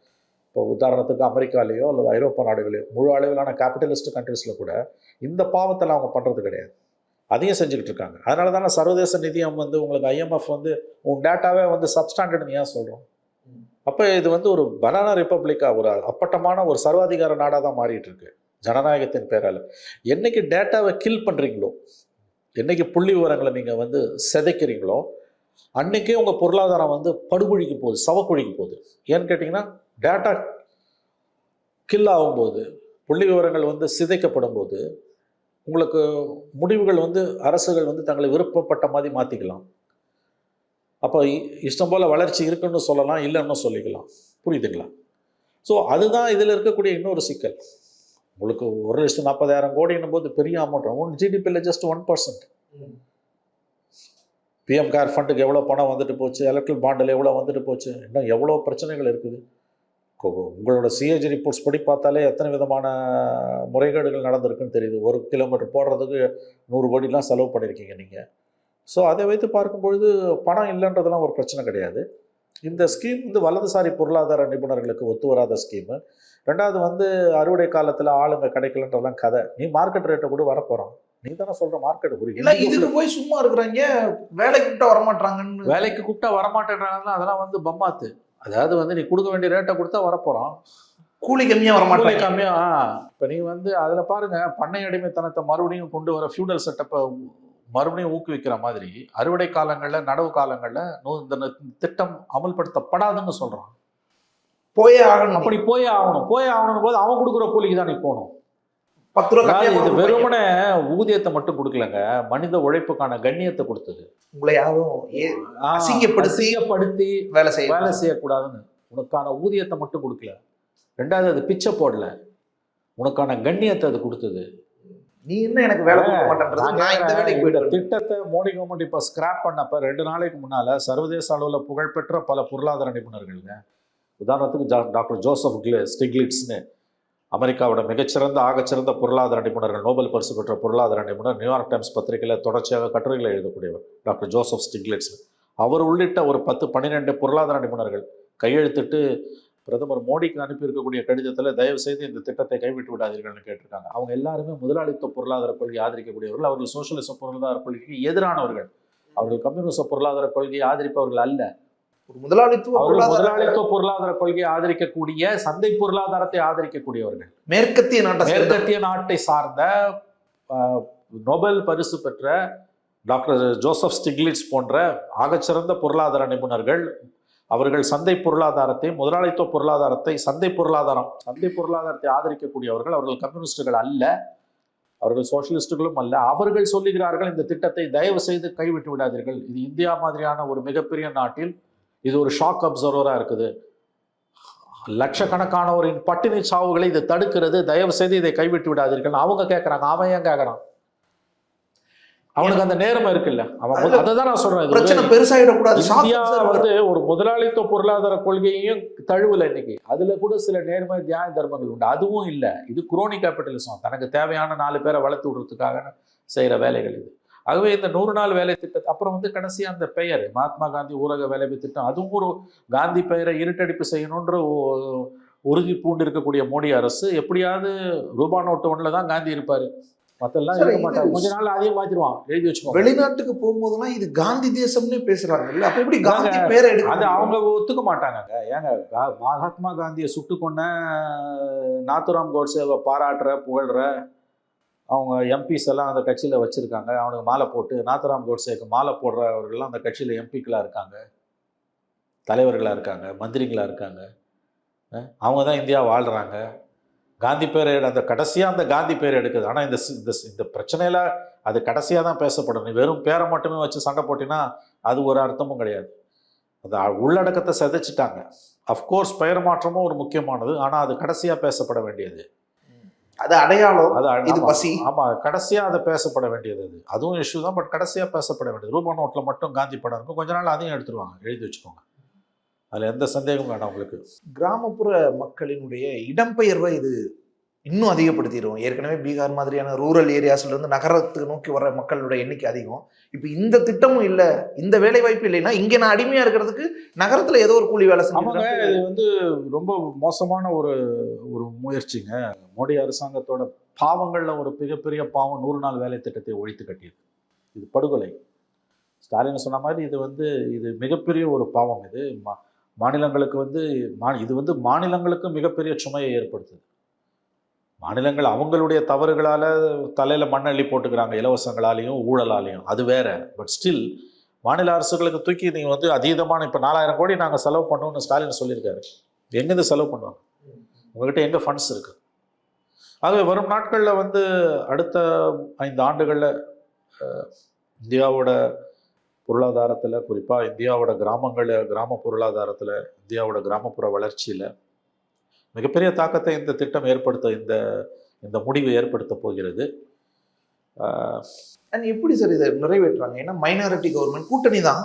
A: இப்போ உதாரணத்துக்கு அமெரிக்காலேயோ அல்லது ஐரோப்பா நாடுகளையோ முழு அளவிலான கேபிட்டலிஸ்ட் கண்ட்ரீஸில் கூட இந்த பாவத்தில் அவங்க பண்ணுறது கிடையாது. அதையும் செஞ்சுக்கிட்டு இருக்காங்க. அதனால தானே சர்வதேச நிதியம் வந்து உங்களுக்கு ஐஎம்எஃப் வந்து உன் டேட்டாவே வந்து சப்ஸ்டாண்டர்ட்னு ஏன் சொல்கிறோம் அப்போ இது வந்து ஒரு பனானா ரிப்பப்ளிக்காக ஒரு அப்பட்டமான ஒரு சர்வாதிகார நாடாக தான் மாறிட்டு இருக்கு ஜனநாயகத்தின் பேரால். என்னைக்கு டேட்டாவை கில் பண்ணுறீங்களோ என்னைக்கு புள்ளி விவரங்களை நீங்கள் வந்து சிதைக்கிறீங்களோ அன்னைக்கே உங்கள் பொருளாதாரம் வந்து படுகொழிக்கு போகுது சவக்குழிக்கு போகுது. ஏன்னு கேட்டிங்கன்னா டேட்டா கில் ஆகும்போது புள்ளி விவரங்கள் வந்து சிதைக்கப்படும் போது உங்களுக்கு முடிவுகள் வந்து அரசுகள் வந்து தங்களை விருப்பப்பட்ட மாதிரி மாற்றிக்கலாம் அப்போ இஷ்டம் போல் வளர்ச்சி இருக்குன்னு சொல்லலாம் இல்லைன்னு சொல்லிக்கலாம். புரியுதுங்களா? ஸோ அதுதான் இதில் இருக்கக்கூடிய இன்னொரு சிக்கல். உங்களுக்கு ஒரு லட்சத்து நாற்பதாயிரம் கோடின்னும் போது பெரிய amount one ஜிடிபியில் just one percent. PM care ஃபண்டுக்கு எவ்வளோ பணம் வந்துட்டு போச்சு எலக்ட்ரிக் பாண்டில் எவ்வளோ வந்துட்டு போச்சு இன்னும் எவ்வளோ பிரச்சனைகள் இருக்குது? உங்களோட சிஏஜி ரிப்போர்ட்ஸ் படி பார்த்தாலே எத்தனை விதமான முறைகேடுகள் நடந்திருக்குன்னு தெரியுது. ஒரு கிலோமீட்டர் போடுறதுக்கு நூறு கோடிலாம் செலவு பண்ணியிருக்கீங்க நீங்கள் ஸோ அதை வைத்து பார்க்கும்பொழுது பணம் இல்லைன்றதெல்லாம் ஒரு பிரச்சனை கிடையாது. இந்த ஸ்கீம் வந்து வலதுசாரி பொருளாதார நிபுணர்களுக்கு ஒத்து வராத ஸ்கீமு ரெண்டாவது வந்து அறுவடை காலத்தில் ஆளுங்க கிடைக்கலன்றதெல்லாம் கதை. நீ மார்க்கெட் ரேட்டை கூட வரப்போகிறோம் நீ தானே சொல்கிற மார்க்கெட்
C: இல்ல இதுக்கு போய் சும்மா இருக்கிறாங்க. வேலைக்கு விட்டா வரமாட்டாங்கன்னு.
A: வேலைக்கு கூப்பிட்டா வரமாட்டேன்றாங்கன்னா அதெல்லாம் வந்து பம்மாத்து அதாவது வந்து நீ கொடுக்க வேண்டிய ரேட்டை கொடுத்தா வரப்போகிறோம்
C: கூலி கம்மியா
A: கூலி
C: வரமாட்டாங்க.
A: கம்மியா இப்போ நீ வந்து அதில் பாருங்க பண்ணை அடிமைத்தனத்தை மறுபடியும் கொண்டு வர ஃபியூடல் செட்டப்பை மறுபடியும் ஊக்குவிக்கிற மாதிரி அறுவடை காலங்களில் நடவு காலங்களில் நூ- இந்த திட்டம் அமல்படுத்தப்படாதுன்னு சொல்கிறான்
C: போயே ஆகணும்.
A: அப்படி போய் ஆகணும். போய் ஆகணும் போது அவன் கொடுக்குற கூலிக்கு தான் நீ போகணும்.
C: பத்து ரூபா
A: இது. வெறுமனே ஊதியத்தை மட்டும் கொடுக்கலங்க மனித உழைப்புக்கான கண்ணியத்தை கொடுத்தது.
C: உங்களை யாரும் அசிங்கப்படுத்தி வேலை செய்ய
A: வேலை செய்யக்கூடாதுன்னு. உனக்கான ஊதியத்தை மட்டும் கொடுக்கல. ரெண்டாவது அது பிச்சை போடல. உனக்கான கண்ணியத்தை அது கொடுத்தது.
C: நீ என்ன எனக்கு வேலை கொடுக்க மாட்டேன்றது?
A: நான்
C: இந்த வேலைக்கு போயிட்டு
A: திட்டத்தை மோடி கவர்மெண்ட் இப்போ ஸ்கிராப் பண்ணப்ப ரெண்டு நாளைக்கு முன்னால சர்வதேச அளவில் புகழ்பெற்ற பல பொருளாதார நிபுணர்கள்ங்க. உதாரணத்துக்கு டாக்டர் ஜோசப் கிளே ஸ்டிக்லிட்ஸ்னு அமெரிக்காவோட மிகச்சிறந்த ஆகச்சிறந்த பொருளாதார நிபுணர்கள் நோபல் பரிசு பெற்ற பொருளாதார நிபுணர் நியூயார்க் டைம்ஸ் பத்திரிகையில் தொடர்ச்சியாக கட்டுரைகளை எழுதக்கூடியவர் டாக்டர் ஜோசப் ஸ்டிக்லிட்ஸ் அவர் உள்ளிட்ட ஒரு பத்து பன்னிரெண்டு பொருளாதார நிபுணர்கள் கையெழுத்திட்டு பிரதமர் மோடிக்கு அனுப்பியிருக்கக்கூடிய கடிதத்தில் தயவு செய்து இந்த திட்டத்தை கைவிட்டு விடாதீர்கள்னு கேட்டிருக்காங்க. அவங்க எல்லாருமே முதலாளித்துவ பொருளாதார கொள்கையை ஆதரிக்கக்கூடியவர்கள். அவர்கள் சோசியலிச பொருளாதார கொள்கைக்கு எதிரானவர்கள். அவர்கள் கம்யூனிச பொருளாதார கொள்கையை ஆதரிப்பவர்கள் அல்ல.
C: ஒரு முதலாளித்துவ
A: முதலாளித்துவ பொருளாதார கொள்கையை ஆதரிக்கக்கூடிய சந்தை பொருளாதாரத்தை ஆதரிக்கக்கூடியவர்கள்.
C: மேற்கத்திய நாட்டை
A: மேற்கத்திய நாட்டை சார்ந்த நோபல் பரிசு பெற்ற டாக்டர் ஜோசப் ஸ்டிக்லிட்ஸ் போன்ற ஆகச்சிறந்த பொருளாதார நிபுணர்கள் அவர்கள் சந்தை பொருளாதாரத்தை முதலாளித்துவ பொருளாதாரத்தை சந்தை பொருளாதாரம் சந்தை பொருளாதாரத்தை ஆதரிக்கக்கூடியவர்கள் அவர்கள் கம்யூனிஸ்டுகள் அல்ல அவர்கள் சோசியலிஸ்டுகளும் அல்ல. அவர்கள் சொல்லுகிறார்கள் இந்த திட்டத்தை தயவு செய்து கைவிட்டு விடாதீர்கள். இது இந்தியா மாதிரியான ஒரு மிகப்பெரிய நாட்டில் இது ஒரு ஷாக் அப்சர்வராக இருக்குது. லட்சக்கணக்கானவரின் பட்டினி சாவுகளை இது தடுக்கிறது. தயவு செய்து இதை கைவிட்டு விடாதீர்கள். அவங்க கேட்குறாங்க அவன் ஏன் கேட்குறான் அவனுக்கு அந்த நேர்மை இருக்குல்ல. அவன் அதை தான் நான் சொல்றேன்.
C: பிரச்சனை பெருசாயிடக்கூடாது.
A: இந்தியா. வந்து ஒரு முதலாளித்துவ பொருளாதார கொள்கையையும் தழுவல இன்னைக்கு. அதுல கூட சில நேர்மை தியான தர்மங்கள் உண்டு. அதுவும் இல்ல. இது குரோனி கேபிட்டலிசம் தனக்கு தேவையான நாலு பேரை வளர்த்து விடுறதுக்காக செய்யற வேலைகள் இது. ஆகவே இந்த நூறு நாள் வேலை திட்டத்தை அப்புறம் வந்து கடைசியா அந்த பெயர் மகாத்மா காந்தி ஊரக வேலைவாய்ப்பு திட்டம். அதுவும் ஒரு காந்தி பெயரை இருட்டடிப்பு செய்யணுன்ற உறுதி பூண்டு இருக்கக்கூடிய மோடி அரசு எப்படியாவது ரூபா நோட்டு ஒன்றில் தான் காந்தி இருப்பாரு. மத்தெல்லாம்
C: சரி,
A: இருக்க மாட்டார் கொஞ்ச நாள் அதையும் மாத்திருவான் எழுதி வச்சுக்கோங்க
C: வெளிநாட்டுக்கு போகும்போதெல்லாம் இது காந்தி தேசம்னே பேசுறாங்கல்ல. அப்ப எப்படி காந்தி பேரை எடுக்க
A: அது? அவங்க ஒத்துக்க மாட்டாங்கங்க. ஏங்க மகாத்மா காந்தியை சுட்டு கொன்ன நாத்துராம் கோட்சேவை பாராட்டுற புகழ்ற அவங்க எம்பிஸ் எல்லாம் அந்த கட்சியில் வச்சுருக்காங்க. அவனுக்கு மாலை போட்டு நாத்துராம் கோட்சேக்கு மாலை போடுறவர்கள்லாம் அந்த கட்சியில் எம்பிக்களாக இருக்காங்க. தலைவர்களாக இருக்காங்க மந்திரிகளாக இருக்காங்க. அவங்க தான் இந்தியா வாழ்கிறாங்க காந்தி பேர் அந்த கடைசியாக அந்த காந்தி பேர் எடுக்குது. ஆனால் இந்த இந்த பிரச்சனையில் அது கடைசியாக தான் பேசப்படும். நீ வெறும் பேரை மட்டுமே வச்சு சண்டை போட்டினா அது ஒரு அர்த்தமும் கிடையாது. அது அ- உள்ளடக்கத்தை சிதைச்சிட்டாங்க. அஃப்கோர்ஸ் பெயர் மாற்றமும் ஒரு முக்கியமானது. ஆனால் அது கடைசியாக பேசப்பட வேண்டியது.
C: அது அடையாளம்.
A: அது
C: இது பசி.
A: ஆமா கடைசியா அதை பேசப்பட வேண்டியது அது. அதுவும் இஷ்யூ தான் பட் கடைசியா பேசப்பட வேண்டியது. ரூபா நோட்ல மட்டும் காந்தி படம் இருக்கும். கொஞ்ச நாள் அதையும் எடுத்துருவாங்க. எழுதி வச்சுக்கோங்க. அதுல எந்த சந்தேகமும் வேண்டாம் உங்களுக்கு.
C: கிராமப்புற மக்களினுடைய இடம்பெயர்வை இது இன்னும் அதிகப்படுத்திடும். ஏற்கனவே பீகார் மாதிரியான ரூரல் ஏரியாஸ்ல இருந்து நகரத்துக்கு நோக்கி வர மக்களோட எண்ணிக்கை அதிகம். இப்போ இந்த திட்டமும் இல்லை இந்த வேலை வாய்ப்பு இல்லைன்னா இங்க நான் அடிமையா இருக்கிறதுக்கு நகரத்துல ஏதோ ஒரு கூலி வேலை செஞ்சு
A: இது வந்து ரொம்ப மோசமான ஒரு ஒரு முயற்சிங்க. மோடி அரசாங்கத்தோட பாவங்கள்ல ஒரு மிகப்பெரிய பாவம் நூறு நாள் வேலை திட்டத்தை ஒழித்து கட்டியது இது படுகொலை. ஸ்டாலின் சொன்ன மாதிரி இது வந்து இது மிகப்பெரிய ஒரு பாவம் இது. மா மாநிலங்களுக்கு வந்து மா இது வந்து மாநிலங்களுக்கு மிகப்பெரிய சுமையை ஏற்படுத்துது. மாநிலங்கள் அவங்களுடைய தவறுகளால் தலையில் மண்ணள்ளி போட்டுக்கிறாங்க இலவசங்களாலையும் ஊழலாலையும். அது வேற. பட் ஸ்டில் மாநில அரசுகளுக்கு தூக்கி நீங்கள் வந்து அதீதமான இப்போ நாலாயிரம் கோடி நாங்கள் செலவு பண்ணோம்னு ஸ்டாலின் சொல்லியிருக்காரு. எங்கேருந்து செலவு பண்ணுவாங்க? உங்ககிட்ட எங்கே ஃபண்ட்ஸ் இருக்கு? ஆகவே வரும் நாட்களில் வந்து அடுத்த ஐந்து ஆண்டுகளில் இந்தியாவோட பொருளாதாரத்தில் குறிப்பாக இந்தியாவோட கிராமங்களில் கிராம பொருளாதாரத்தில் இந்தியாவோட கிராமப்புற வளர்ச்சியில் மிகப்பெரிய தாக்கத்தை இந்த திட்டம் ஏற்படுத்த இந்த இந்த முடிவு ஏற்படுத்த போகிறது.
C: எப்படி சார் இதை நிறைவேற்றுறாங்க? ஏன்னா மைனாரிட்டி கவர்மெண்ட் கூட்டணி தான்.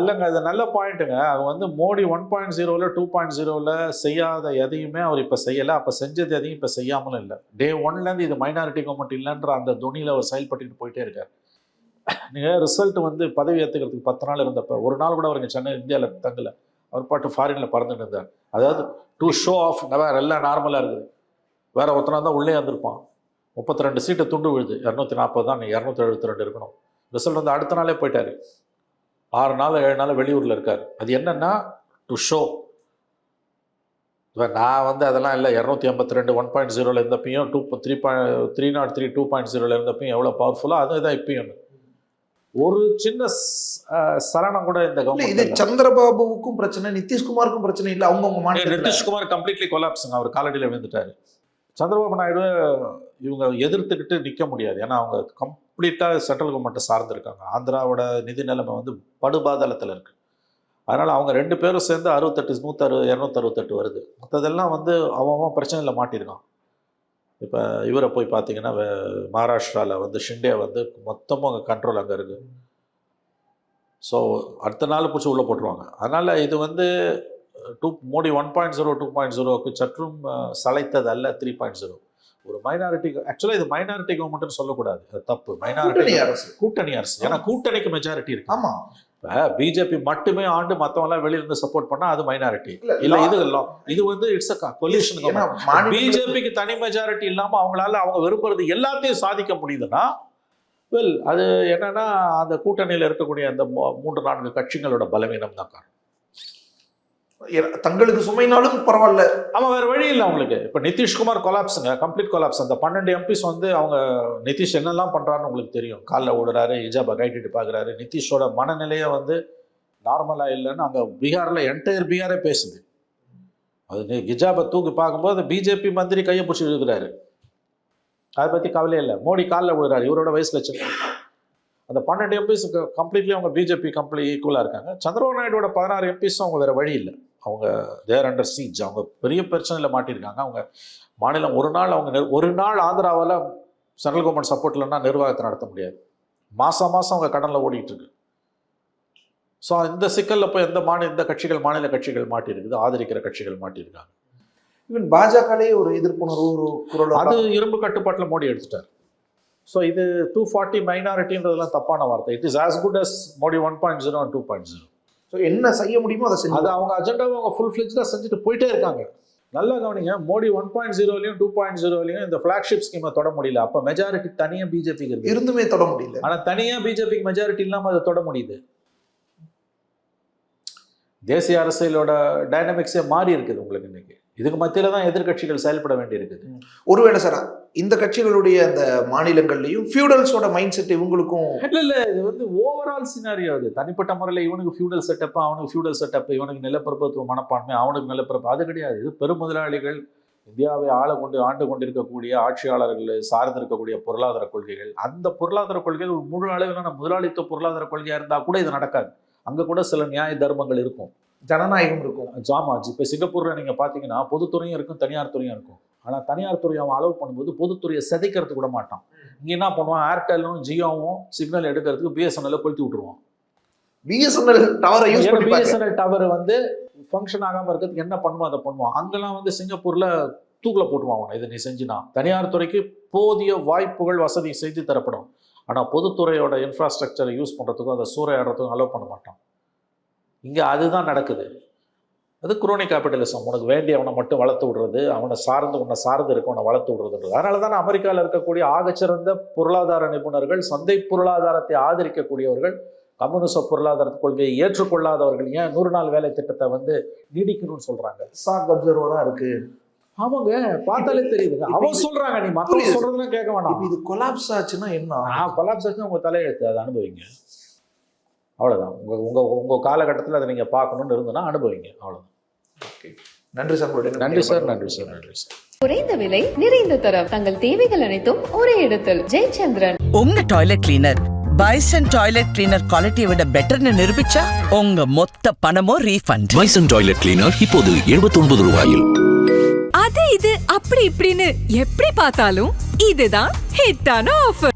A: இல்லைங்க. அது நல்ல பாயிண்ட்டுங்க அவங்க வந்து மோடி ஒன் பாயிண்ட் ஜீரோவில் டூ பாயிண்ட் ஜீரோவில் செய்யாத எதையுமே அவர் இப்போ செய்யலை. அப்போ செஞ்சது எதையும் இப்போ செய்யாமலும் இல்லை. டே ஒன்லேருந்து இது மைனாரிட்டி கவர்மெண்ட் இல்லைன்ற அந்த துணியில் அவர் செயல்பட்டுக்கிட்டு போயிட்டே இருக்கார். நீங்கள் ரிசல்ட் வந்து பதவி ஏற்றுக்கிறதுக்கு பத்து நாள் இருந்தப்போ ஒரு நாள் கூட அவருங்க சென்னை இந்தியாவில் தங்கல. அவர் பாட்டு ஃபாரினில் பறந்துட்டு இருந்தார். அதாவது டு ஷோ ஆஃப் வேறு எல்லாம் நார்மலாக இருக்குது. வேறு ஒருத்தனா தான் உள்ளே வந்திருப்பான். முப்பத்தி ரெண்டு சீட்டு துண்டு விழுது. இரநூத்தி நாற்பது தான் இரநூத்தி எழுபத்தி ரெண்டு இருக்கணும். ரிசல்ட் வந்து அடுத்த நாளே போயிட்டார். ஆறு நாள் ஏழு நாள் வெளியூரில் இருக்கார். அது என்னென்னா டு ஷோ நான் வந்து அதெல்லாம் இல்லை. இரநூத்தி ஐம்பத்தி ரெண்டு ஒன் பாயிண்ட் ஜீரோவில் இருந்தப்பையும் two three point three not three two point ஜீரோவில் இருந்தப்பையும் எவ்வளோ பவர்ஃபுல்லாக அதுதான் இதான் இப்பயும். ஒரு சின்ன சலனம் கூட இந்த
C: இது சந்திரபாபுவுக்கும் பிரச்சனை நிதிஷ்குமாருக்கும் பிரச்சனை இல்லை அவங்கவுங்க மாநிலத்துல.
A: நிதிஷ்குமார் கம்ப்ளீட்லி கொலாப்ஸுங்க அவர் காலடியில் விழுந்துட்டாரு. சந்திரபாபு நாயுடு இவங்க எதிர்த்துக்கிட்டு நிற்க முடியாது. ஏன்னா அவங்க கம்ப்ளீட்டாக சென்ட்ரல் கவர்மெண்ட்டை சார்ந்திருக்காங்க. ஆந்திராவோட நிதி நிலைமை வந்து படுபாதளத்தில் இருக்கு. அதனால் அவங்க ரெண்டு பேரும் சேர்ந்து அறுபத்தெட்டு நூற்றறு இரநூத்தி அறுபத்தெட்டு வருது. மற்றதெல்லாம் வந்து அவன் பிரச்சனையில் மாட்டியிருக்கான். இப்போ இவரை போய் பார்த்தீங்கன்னா மகாராஷ்டிராவில் வந்து ஷிண்டே வந்து மொத்தமும் அங்கே கண்ட்ரோல் அங்கே இருக்குது ஸோ அடுத்த நாள் பிடிச்சி உள்ளே போட்டுருவாங்க. அதனால் இது வந்து two Modi one point zero two point ஜீரோக்கு சற்றும் சளைத்தது அல்ல த்ரீ பாயிண்ட் ஜீரோ ஒரு மைனாரிட்டி ஆக்சுவலாக இது மைனாரிட்டி கவர்மெண்ட்னு சொல்லக்கூடாது. தப்பு. மைனாரிட்டி
C: அரசு.
A: கூட்டணி அரசு. ஏன்னா கூட்டணிக்கு மெஜாரிட்டி இருக்கு.
C: ஆமா.
A: இப்போ பிஜேபி மட்டுமே ஆண்டு மற்றவங்களாம் வெளியில இருந்து சப்போர்ட் பண்ணா அது மைனாரிட்டி
C: இல்ல,
A: இது law. இது வந்து இட்ஸ் அ
C: மாநில
A: பிஜேபிக்கு தனி மெஜாரிட்டி இல்லாம அவங்களால அவங்க விரும்புறது எல்லாத்தையும் சாதிக்க முடியுதுன்னா வெல் அது என்னன்னா அந்த கூட்டணியில் இருக்கக்கூடிய அந்த மூன்று நான்கு கட்சிகளோட பலவீனம் தான் காரணம்.
C: தங்களுக்கு சுமைனாலும் பரவாயில்ல.
A: ஆமா வேற வழி இல்லை அவங்களுக்கு. இப்போ நிதிஷ்குமார் கொலாப்ஸுங்க கம்ப்ளீட் கொலாப்ஸ் அந்த பன்னெண்டு எம்பிஸ் வந்து அவங்க நிதிஷ் என்னெல்லாம் பண்றாருன்னு உங்களுக்கு தெரியும். காலில் ஓடுறாரு ஹிஜாபை கைட்டிட்டு பார்க்குறாரு நிதிஷோட மனநிலையை வந்து நார்மலாக இல்லைன்னு அங்கே பீகாரில் என்டையர் பீகாரே பேசுது. அது ஹிஜாபை தூக்கி பார்க்கும்போது பிஜேபி மந்திரி கையை பிடிச்சி இருக்கிறாரு. அதை பற்றி கவலையே இல்லை. மோடி காலில் விழுறாரு. இவரோட வயசுல சின்ன அந்த பன்னெண்டு எம்பிஸ் கம்ப்ளீட்லி அவங்க பிஜேபி கம்ப்ளீட் ஈக்குவலாக இருக்காங்க. சந்திரபாபு நாயுடோட பதினாறு எம்பிஸும் அவங்க வேற வழி இல்லை. அவங்க தேர் அண்டர் சீஜ் அவங்க பெரிய பிரச்சனையில் மாட்டியிருக்காங்க அவங்க மாநிலம் ஒரு நாள் அவங்க ஒரு நாள் ஆந்திராவில் சென்ட்ரல் கவர்மெண்ட் சப்போர்ட் இல்லைன்னா நிர்வாகத்தை நடத்த முடியாது. மாதம் மாதம் அவங்க கடனில் ஓடிட்டு இருக்கு. ஸோ இந்த சிக்கலில் போய் எந்த மாநில இந்த கட்சிகள் மாநில கட்சிகள் மாட்டியிருக்குது ஆதரிக்கிற கட்சிகள் மாட்டியிருக்காங்க
C: ஈவன் பாஜகலே ஒரு எதிர்ப்புணர்வு ஒரு குரல்
A: அது இரும்பு கட்டுப்பாட்டில் மோடி எடுத்துட்டார். ஸோ இது டூ ஃபார்ட்டி மைனாரிட்டின்றதெல்லாம் தப்பான வார்த்தை. It is as good as Modi one point zero two point zero
C: so என்ன செய்ய முடியுமோ அதை
A: அது
C: செஞ்சு
A: அவங்க அஜெண்டாவை அவங்க ஃபுல் ஃபிளெஜ்டாக செஞ்சுட்டு போயிட்டே இருக்காங்க. நல்லா கவனிங்க மோடி ஒன் பாயிண்ட் ஜீரோலையும் டூ பாயிண்ட் ஜீரோலையும் இந்த ஃபிளாக்ஷிப் ஸ்கீமை தொட முடியல. அப்போ மெஜாரிட்டி தனியாக பிஜேபிக்கு இருக்கு.
C: இருந்துமே தொட முடியல.
A: ஆனால் தனியாக பிஜேபிக்கு மெஜாரிட்டி இல்லாமல் அதை தொட முடியுது. தேசிய அரசியலோட டைனமிக்ஸே மாறி இருக்குது உங்களுக்கு இன்னைக்கு. இதுக்கு மத்தியில தான் எதிர்க்கட்சிகள் செயல்பட வேண்டியிருக்குது.
C: ஒருவேளை சார் இந்த கட்சிகளுடைய அந்த மாநிலங்கள்லயும் ஃபியூடல்ஸோட மைண்ட் செட் இவங்களுக்கும்
A: இல்ல இல்ல இது வந்து ஓவரால் சினாரியோ அது. தனிப்பட்ட முறையில் இவனுக்கு ஃபியூடல் செட்டப் அவனுக்கு ஃபியூடல் செட்டப் இவனுக்கு நிலப்பிரபுத்துவ மனப்பான்மை அவனுக்கு நிலப்பிரப்பு அது கிடையாது. இது பெருமுதலாளிகள் இந்தியாவை ஆள கொண்டு ஆண்டு கொண்டிருக்கக்கூடிய ஆட்சியாளர்கள் சார்ந்து இருக்கக்கூடிய பொருளாதார கொள்கைகள். அந்த பொருளாதார கொள்கைகள் ஒரு முழு அளவிலான முதலாளித்துவ பொருளாதார கொள்கையா இருந்தா கூட இது நடக்காது. அங்க கூட சில நியாய தர்மங்கள் இருக்கும்.
C: ஜனநாயகம் இருக்கும்.
A: ஜாமாஜ் இப்போ சிங்கப்பூர்ல நீங்க பாத்தீங்கன்னா பொதுத்துறையும் இருக்கும் தனியார் துறையும் இருக்கும். ஆனா தனியார் துறையை அவன் அளவு பண்ணும்போது பொதுத்துறையை சிதைக்கிறது கூட மாட்டான். இங்க என்ன பண்ணுவான்? ஏர்டெல்லும் ஜியோவும் சிக்னல் எடுக்கிறதுக்கு பிஎஸ்என்எல் கொளுத்தி விட்டுருவான்.
C: பிஎஸ்என்எல் டவரை யூஸ் பண்ணி பாருங்க.
A: பிஎஸ்என்எல் டவர் வந்து ஃபங்க்ஷன் ஆகாம இருக்கிறதுக்கு என்ன பண்ணுமோ அதை பண்ணுவான். அங்கெல்லாம் வந்து சிங்கப்பூர்ல தூக்கில போட்டுருவான் அவனை. இதை நீ செஞ்சினா. தனியார் துறைக்கு போதிய வாய்ப்புகள் வசதி செய்து தரப்படும். ஆனா பொதுத்துறையோட இன்ஃப்ராஸ்ட்ரக்சரை யூஸ் பண்றதுக்கும் அதை சூறையாடுறதுக்கும் அலோவ் பண்ண மாட்டான். இங்க அதுதான் நடக்குது. அது குரோனி கேபிட்டலிசம் உனக்கு வேண்டியவனை மட்டும் வளர்த்து விடுறது அவனை சார்ந்து உன்னை சார்ந்து இருக்கவனை வளர்த்து விடுறதுன்றது. அதனால தான் அமெரிக்காவில் இருக்கக்கூடிய ஆகச்சிறந்த பொருளாதார நிபுணர்கள் சந்தை பொருளாதாரத்தை ஆதரிக்கக்கூடியவர்கள் கம்யூனிச பொருளாதார கொள்கையை ஏற்றுக்கொள்ளாதவர்கள் ஏன் நூறு நாள் வேலை திட்டத்தை வந்து நீடிக்கணும்னு சொல்றாங்க?
C: சாக் அப்சர்வரா இருக்கு.
A: அவங்க பார்த்தாலே தெரியுதுங்க அவன் சொல்றாங்க நீ மத்தவங்க. சொல்றதுலாம் கேட்க வேணாம்.
C: இது கொலாப்ஸ் ஆச்சுன்னா என்ன
A: கொலாப்ஸ் உங்க தலையெழுத்து அதை அனுபவிங்க. அவ்வளவுதான். உங்க உங்க உங்க காலகட்டத்தில் அதை நீங்க பார்க்கணும்னு இருந்ததுன்னா அனுபவிங்க. அவ்வளவுதான்.
C: நன்றி சார்
A: நன்றி சார் நன்றி சார் நன்றி சார்.
B: குறைந்த விலை நிறைந்த தரம் தங்கள் தேவைகள் அனைத்தும் ஒரே இடத்தில். ஜெயச்சந்திரன்.
D: உங்க toilet cleaner Bison toilet cleaner குவாலிட்டியை விட பெட்டர்னு நிரூபிச்சா உங்க மொத்த பணமும் ரீஃபண்ட்
E: பைசன் டாய்லெட் கிளீனர் இப்போது 79 ரூபாயில்.
F: அது இது அப்படி இப்படின்னு எப்படி பார்த்தாலும் இதுதான் ஹிட்டான ஆஃபர்